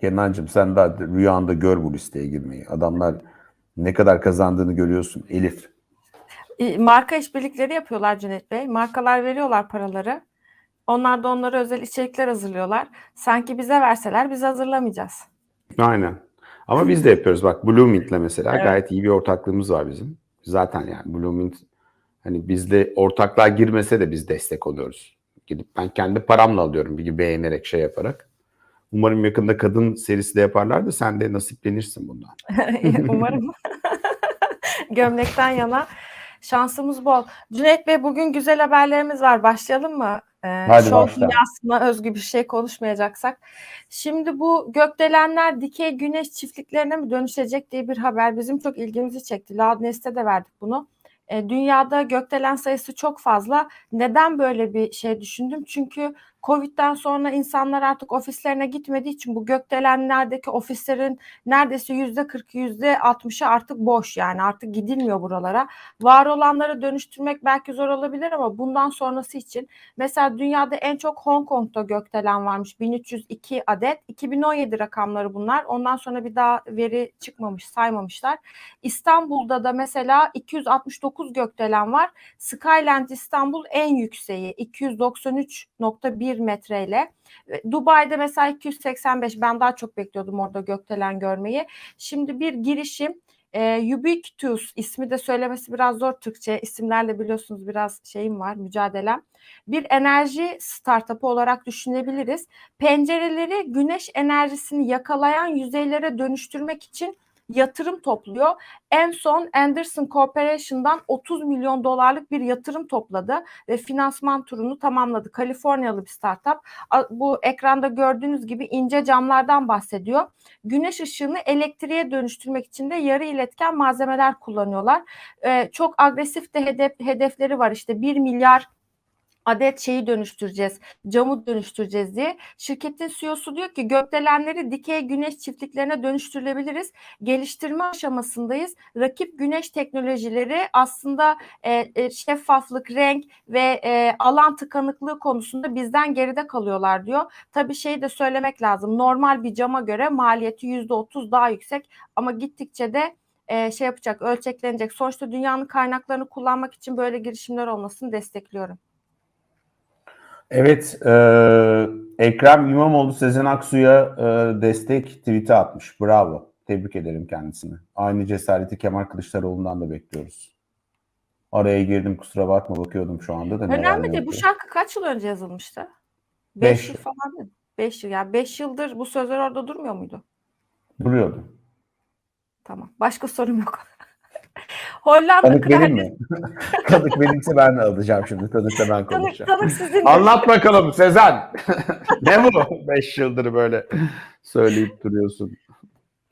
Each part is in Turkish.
Kenancığım sen daha rüyanda gör bu listeye girmeyi. Adamlar ne kadar kazandığını görüyorsun. Elif. E, Marka işbirlikleri yapıyorlar Cüneyt Bey. Markalar veriyorlar paraları. Onlar da onlara özel içerikler hazırlıyorlar. Sanki bize verseler biz hazırlamayacağız. Aynen. Ama biz de yapıyoruz. Bak Blooming'le mesela Evet. gayet iyi bir ortaklığımız var bizim. Zaten yani Blooming hani bizde ortaklığa girmese de biz destek oluyoruz. Gidip ben kendi paramla alıyorum bir beğenerek şey yaparak. Umarım yakında kadın serisi de yaparlar da sen de nasiplenirsin bundan. Umarım. Gömlekten yana şansımız bol. Cüneyt Bey bugün güzel haberlerimiz var. Başlayalım mı? Ee, Hadi şov başla. dünyasına özgü bir şey konuşmayacaksak. Şimdi bu gökdelenler dikey güneş çiftliklerine mi dönüşecek diye bir haber bizim çok ilgimizi çekti. Loudness'te de verdik bunu. Ee, dünyada gökdelen sayısı çok fazla. Neden böyle bir şey düşündüm? Çünkü Covid'den sonra insanlar artık ofislerine gitmediği için bu gökdelenlerdeki ofislerin neredeyse yüzde 40 yüzde 60'ı artık boş yani artık gidilmiyor buralara. Var olanları dönüştürmek belki zor olabilir ama bundan sonrası için mesela dünyada en çok Hong Kong'da gökdelen varmış 1302 adet 2017 rakamları bunlar ondan sonra bir daha veri çıkmamış saymamışlar. İstanbul'da da mesela 269 gökdelen var. Skyland İstanbul en yükseği 293.1 metreyle. E, Dubai'de mesela 285 ben daha çok bekliyordum orada gökdelen görmeyi. Şimdi bir girişim e, Ubiquitous ismi de söylemesi biraz zor Türkçe isimlerle biliyorsunuz biraz şeyim var mücadelem. Bir enerji startup'ı olarak düşünebiliriz. Pencereleri güneş enerjisini yakalayan yüzeylere dönüştürmek için yatırım topluyor. En son Anderson Corporation'dan 30 milyon dolarlık bir yatırım topladı ve finansman turunu tamamladı. Kaliforniyalı bir startup. Bu ekranda gördüğünüz gibi ince camlardan bahsediyor. Güneş ışığını elektriğe dönüştürmek için de yarı iletken malzemeler kullanıyorlar. Ee, çok agresif de hedef, hedefleri var. İşte 1 milyar adet şeyi dönüştüreceğiz, camı dönüştüreceğiz diye. Şirketin CEO'su diyor ki gökdelenleri dikey güneş çiftliklerine dönüştürebiliriz. Geliştirme aşamasındayız. Rakip güneş teknolojileri aslında e, e, şeffaflık, renk ve e, alan tıkanıklığı konusunda bizden geride kalıyorlar diyor. Tabii şeyi de söylemek lazım. Normal bir cama göre maliyeti %30 daha yüksek ama gittikçe de e, şey yapacak, ölçeklenecek. Sonuçta dünyanın kaynaklarını kullanmak için böyle girişimler olmasını destekliyorum. Evet, e, Ekrem İmamoğlu Sezen Aksu'ya e, destek tweet'i atmış. Bravo. Tebrik ederim kendisini. Aynı cesareti Kemal Kılıçdaroğlu'ndan da bekliyoruz. Araya girdim kusura bakma bakıyordum şu anda da. Önemli ne değil. Bu şarkı kaç yıl önce yazılmıştı? Beş 5 yıl falan değil. 5 yıl. Yani 5 yıldır bu sözler orada durmuyor muydu? Duruyordu. Tamam. Başka sorum yok. Hollanda Tanık benim mi? Tanık benimse ben de alacağım şimdi. Tanık da ben Tanık, konuşacağım. tanık sizin. Anlat bakalım Sezen. ne bu? 5 yıldır böyle söyleyip duruyorsun.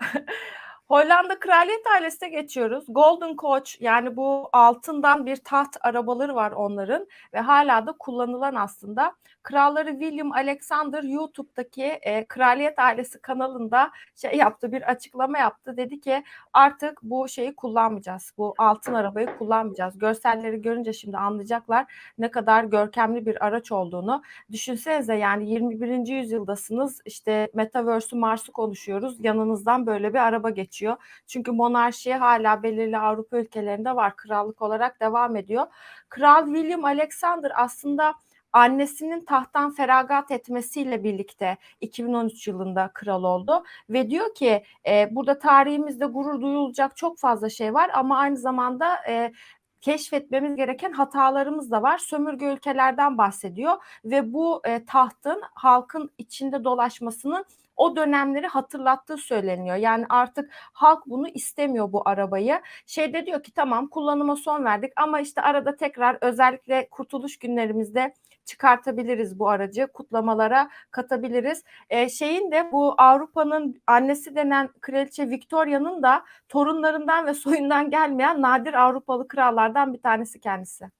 Hollanda kraliyet ailesine geçiyoruz. Golden Coach yani bu altından bir taht arabaları var onların ve hala da kullanılan aslında. Kralları William Alexander YouTube'daki e, kraliyet ailesi kanalında şey yaptı bir açıklama yaptı. Dedi ki artık bu şeyi kullanmayacağız. Bu altın arabayı kullanmayacağız. Görselleri görünce şimdi anlayacaklar ne kadar görkemli bir araç olduğunu. Düşünsenize yani 21. yüzyıldasınız işte Metaverse'ü Mars'ı konuşuyoruz. Yanınızdan böyle bir araba geçiyor. Çünkü monarşi hala belirli Avrupa ülkelerinde var. Krallık olarak devam ediyor. Kral William Alexander aslında annesinin tahttan feragat etmesiyle birlikte 2013 yılında kral oldu ve diyor ki e, burada tarihimizde gurur duyulacak çok fazla şey var ama aynı zamanda e, keşfetmemiz gereken hatalarımız da var. Sömürge ülkelerden bahsediyor ve bu e, tahtın halkın içinde dolaşmasının o dönemleri hatırlattığı söyleniyor. Yani artık halk bunu istemiyor bu arabayı. Şeyde diyor ki tamam kullanıma son verdik ama işte arada tekrar özellikle kurtuluş günlerimizde çıkartabiliriz bu aracı, kutlamalara katabiliriz. Ee, şeyin de bu Avrupa'nın annesi denen Kraliçe Victoria'nın da torunlarından ve soyundan gelmeyen nadir Avrupalı krallardan bir tanesi kendisi.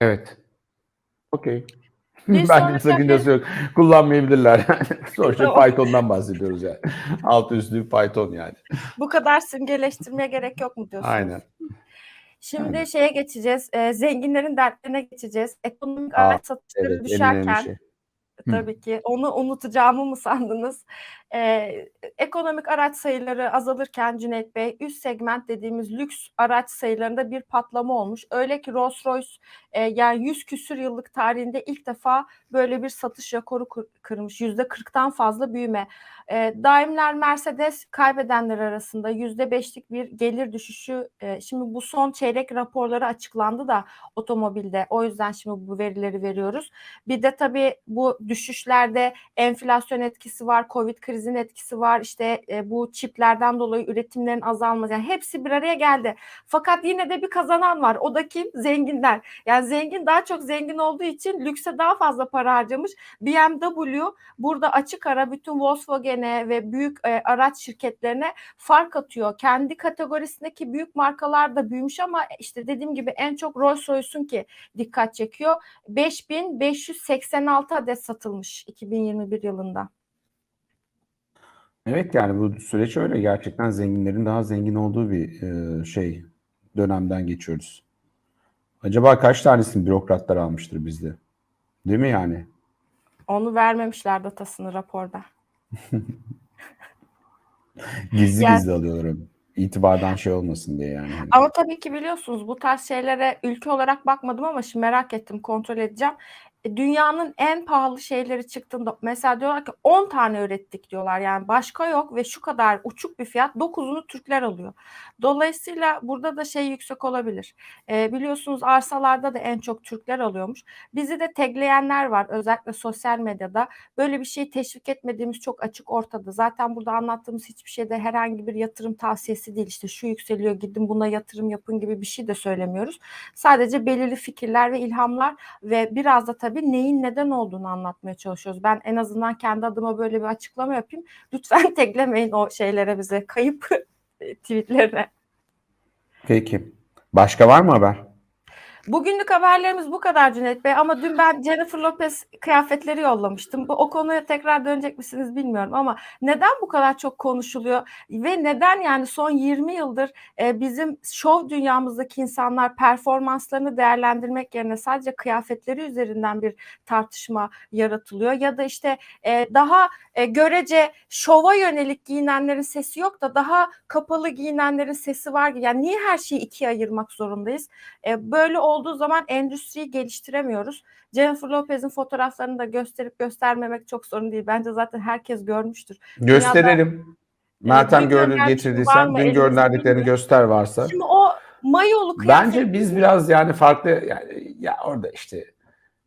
Evet. Okey. Bence sakıncası yok. Kullanmayabilirler. Sonuçta. Python'dan bahsediyoruz yani. Altı üstlü Python yani. Bu kadar simgeleştirmeye gerek yok mu diyorsunuz? Aynen. Şimdi Aynen. şeye geçeceğiz. e, zenginlerin dertlerine geçeceğiz. Ekonomik Aa, araç satışları Evet, düşerken şey. tabii ki. Onu unutacağımı mı sandınız? Eee, ekonomik araç sayıları azalırken Cüneyt Bey, üst segment dediğimiz lüks araç sayılarında bir patlama olmuş. Öyle ki Rolls-Royce, eee, yani 100 küsur yıllık tarihinde ilk defa böyle bir satış rekoru kır kırmış. %40'tan fazla büyüme. Eee, Daimler, Mercedes kaybedenler arasında %5'lik bir gelir düşüşü. Eee, şimdi bu son çeyrek raporları açıklandı da otomobilde. O yüzden şimdi bu verileri veriyoruz. Bir de tabii bu düşüşlerde enflasyon etkisi var, Covid krizinin etkisi var. İşte, eee, bu çiplerden dolayı üretimlerin azalması, yani hepsi bir araya geldi. Fakat yine de bir kazanan var. O da kim? Zenginler. Yani zengin daha çok zengin olduğu için lükse daha fazla para harcamış. BMW burada açık ara bütün Volkswagen'e ve büyük, eee, araç şirketlerine fark atıyor. Kendi kategorisindeki büyük markalar da büyümüş ama işte dediğim gibi en çok Rolls-Royce'unki dikkat çekiyor. 5.586 adet satılmış 2021 yılında. Evet yani bu süreç öyle. Gerçekten zenginlerin daha zengin olduğu bir e, şey dönemden geçiyoruz. Acaba kaç tanesini bürokratlar almıştır bizde? Değil mi yani? Onu vermemişler datasını raporda. Gizli Yani- gizli alıyorlar onu. İtibardan şey olmasın diye yani. Hani. Ama tabii ki biliyorsunuz bu tarz şeylere ülke olarak bakmadım ama şimdi merak ettim, kontrol edeceğim. Dünyanın en pahalı şeyleri çıktığında mesela diyorlar ki 10 tane ürettik diyorlar. Yani başka yok ve şu kadar uçuk bir fiyat 9'unu Türkler alıyor. Dolayısıyla burada da şey yüksek olabilir. E, biliyorsunuz arsalarda da en çok Türkler alıyormuş. Bizi de tagleyenler var özellikle sosyal medyada. Böyle bir şeyi teşvik etmediğimiz çok açık ortada. Zaten burada anlattığımız hiçbir şeyde herhangi bir yatırım tavsiyesi değil. İşte şu yükseliyor gidin buna yatırım yapın gibi bir şey de söylemiyoruz. Sadece belirli fikirler ve ilhamlar ve biraz da tabii neyin neden olduğunu anlatmaya çalışıyoruz. Ben en azından kendi adıma böyle bir açıklama yapayım. Lütfen teklemeyin o şeylere bize kayıp tweetlerine. Peki. Başka var mı haber? Bugünlük haberlerimiz bu kadar Cüneyt Bey ama dün ben Jennifer Lopez kıyafetleri yollamıştım. Bu o konuya tekrar dönecek misiniz bilmiyorum ama neden bu kadar çok konuşuluyor ve neden yani son 20 yıldır e, bizim şov dünyamızdaki insanlar performanslarını değerlendirmek yerine sadece kıyafetleri üzerinden bir tartışma yaratılıyor ya da işte e, daha e, görece şova yönelik giyinenlerin sesi yok da daha kapalı giyinenlerin sesi var. Yani niye her şeyi ikiye ayırmak zorundayız? E, böyle olduğu zaman endüstriyi geliştiremiyoruz. Jennifer Lopez'in fotoğraflarını da gösterip göstermemek çok sorun değil. Bence zaten herkes görmüştür. Gösterelim. Meltem dün gördü göndermiş var getirdiysen dün gönderdiklerini göster varsa. Şimdi o mayolu kıyafet Bence biz biraz yani farklı yani ya orada işte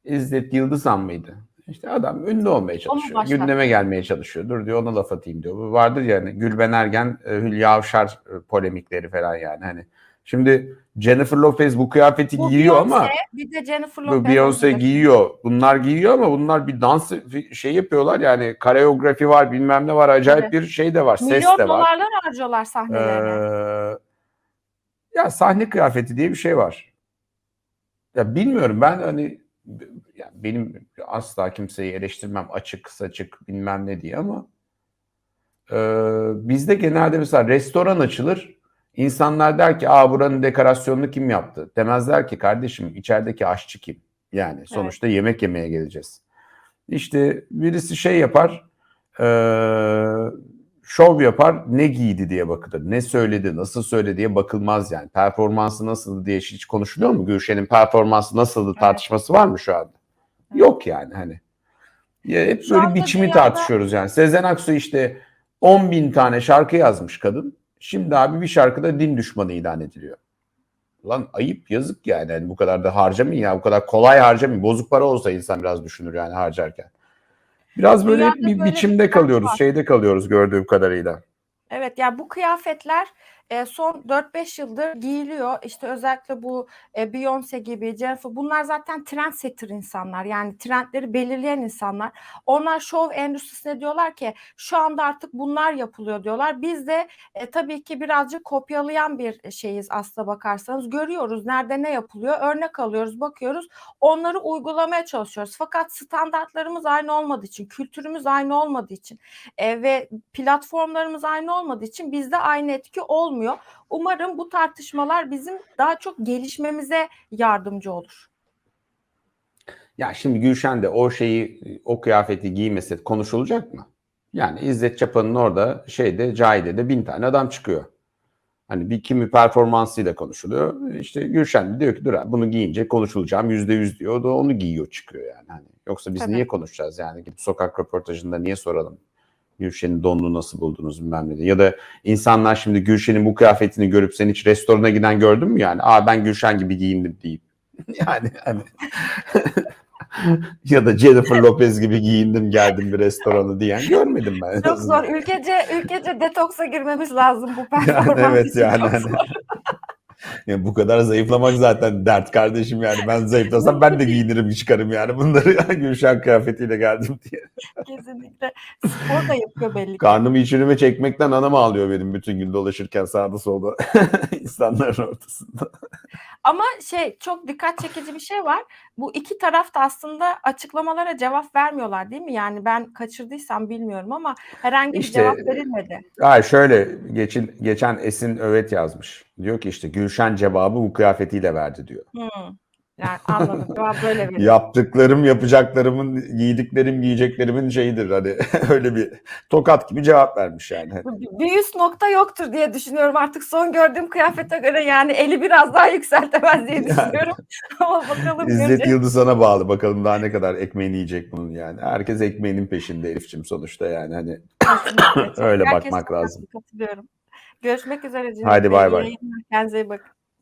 İzzet Yıldızhan mıydı? İşte adam ünlü olmaya çalışıyor. Gündeme gelmeye çalışıyor. Dur diyor ona laf atayım diyor. Bu vardır yani Gülben Ergen, e, Hülya Avşar e, polemikleri falan yani hani. Şimdi Jennifer Lopez bu kıyafeti bu giyiyor Beyoncé, ama bir de Jennifer Lopez. Beyoncé giyiyor. Bunlar giyiyor ama bunlar bir dans şey yapıyorlar yani koreografi var bilmem ne var acayip Evet. bir şey de var ses Milyon de var. dolarlar harcıyorlar sahnelerine. Ee, ya sahne kıyafeti diye bir şey var. Ya bilmiyorum ben hani ya benim asla kimseyi eleştirmem açık saçık bilmem ne diye ama e, bizde genelde mesela restoran açılır insanlar der ki aa buranın dekorasyonunu kim yaptı? Demezler ki kardeşim içerideki aşçı kim? Yani sonuçta yemek yemeye geleceğiz. İşte birisi şey yapar e, şov yapar ne giydi diye bakılır. Ne söyledi, nasıl söyledi diye bakılmaz yani. Performansı nasıldı diye hiç konuşuluyor mu? Gülşen'in performansı nasıldı Evet. tartışması var mı şu anda? Yok yani hani. Ya hep böyle biçimi dünyada- tartışıyoruz yani. Sezen Aksu işte 10 bin tane şarkı yazmış kadın. Şimdi abi bir şarkıda din düşmanı ilan ediliyor. Lan ayıp yazık yani. yani bu kadar da harcamayın ya. Bu kadar kolay harcamayın. Bozuk para olsa insan biraz düşünür yani harcarken. Biraz böyle Dünyada bir böyle biçimde bir kalıyoruz. var. Şeyde kalıyoruz gördüğüm kadarıyla. Evet yani bu kıyafetler e, son 4-5 yıldır giyiliyor. İşte özellikle bu e, Beyoncé gibi, Jennifer bunlar zaten trendsetter insanlar. Yani trendleri belirleyen insanlar. Onlar şov endüstrisine diyorlar ki şu anda artık bunlar yapılıyor diyorlar. Biz de e, tabii ki birazcık kopyalayan bir şeyiz aslına bakarsanız. Görüyoruz nerede ne yapılıyor. Örnek alıyoruz, bakıyoruz. Onları uygulamaya çalışıyoruz. Fakat standartlarımız aynı olmadığı için, kültürümüz aynı olmadığı için e, ve platformlarımız aynı olmadığı için bizde aynı etki olmuyor. Umarım bu tartışmalar bizim daha çok gelişmemize yardımcı olur. Ya şimdi Gülşen de o şeyi, o kıyafeti giymese konuşulacak mı? Yani İzzet Çapa'nın orada şeyde Cahide'de bin tane adam çıkıyor. Hani bir kimi performansıyla konuşuluyor. İşte Gülşen de diyor ki dur bunu giyince konuşulacağım yüzde yüz diyor. O da onu giyiyor çıkıyor yani. Hani yoksa biz Tabii. niye konuşacağız yani? Gidip sokak röportajında niye soralım? Gülşen'in donunu nasıl buldunuz bilmem ne diye. Ya da insanlar şimdi Gülşen'in bu kıyafetini görüp sen hiç restorana giden gördün mü yani? Aa ben Gülşen gibi giyindim deyip. yani hani ya da Jennifer Lopez gibi giyindim geldim bir restorana diyen görmedim ben. en Çok zor. Ülkece ülkece detoksa girmemiz lazım bu Yani performans evet için yani çok hani- zor. Yani bu kadar zayıflamak zaten dert kardeşim yani. Ben zayıflasam ben de giyinirim çıkarım yani. Bunları Gülşen kıyafetiyle geldim diye. Kesinlikle. Spor da yapıyor belli ki. Karnımı içime çekmekten anam ağlıyor benim bütün gün dolaşırken sağda solda insanların ortasında. Ama şey çok dikkat çekici bir şey var. Bu iki taraf da aslında açıklamalara cevap vermiyorlar değil mi? Yani ben kaçırdıysam bilmiyorum ama herhangi bir İşte- cevap verilmedi. Ay şöyle geçin, geçen Esin Övet yazmış. Diyor ki işte Gülşen cevabı bu kıyafetiyle verdi diyor. Hmm. Yani anladım. Cevap böyle veriyor. Yaptıklarım, yapacaklarımın, giydiklerim, giyeceklerimin şeyidir. Hani öyle bir tokat gibi cevap vermiş yani. Bir üst nokta yoktur diye düşünüyorum artık son gördüğüm kıyafete göre yani eli biraz daha yükseltemez diye Yani. düşünüyorum. Ama bakalım İzzet göreceğiz. Yıldızhan'a bağlı. Bakalım daha ne kadar ekmeğini yiyecek bunun yani. Herkes ekmeğinin peşinde Elif'ciğim sonuçta yani. Hani. Öyle Herkes bakmak lazım. Katılıyorum. Görüşmek üzere. Haydi bay bay. Kendinize iyi bakın.